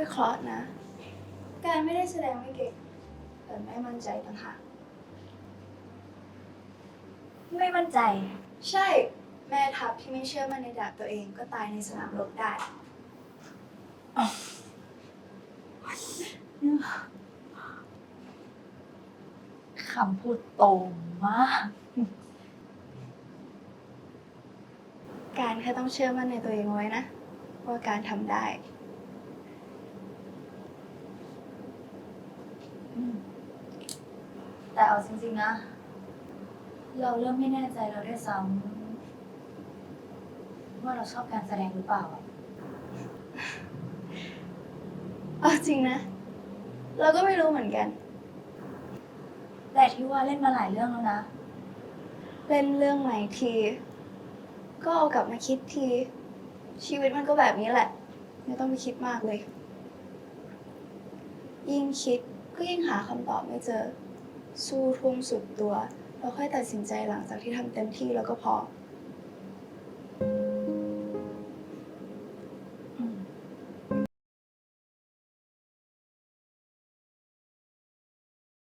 วิเคราะห์นะ การไม่ได้แสดงไม่เก่งแต่ไม่มั่นใจต่างหากไม่มั่นใจ ใช่ แม่ทัพที่ไม่เชื่อมั่นในดาบตัวเองก็ตายในสนามรบได้ คำพูดตรงมาก การแค่ต้องเชื่อมั่นในตัวเองไว้นะ ว่าการทำได้ อืม แต่เอาจริงๆนะ เราเริ่มไม่แน่ใจเราด้วยซ้ำว่าเราชอบการแสดงหรือเปล่าอะเอาจริงนะ เราก็ไม่รู้เหมือนกัน แต่ที่ว่าเล่นมาหลายเรื่องแล้วนะ เล่นเรื่องใหม่ที ก็เอากลับมาคิดที ชีวิตมันก็แบบนี้แหละ ไม่ต้องไปคิดมากเลย ยิ่งคิด ก็ยังหาคำตอบไม่เจอ สู้ทุ่มสุดตัว แล้วค่อยตัดสินใจหลังจากที่ทำเต็มที่แล้วก็พอ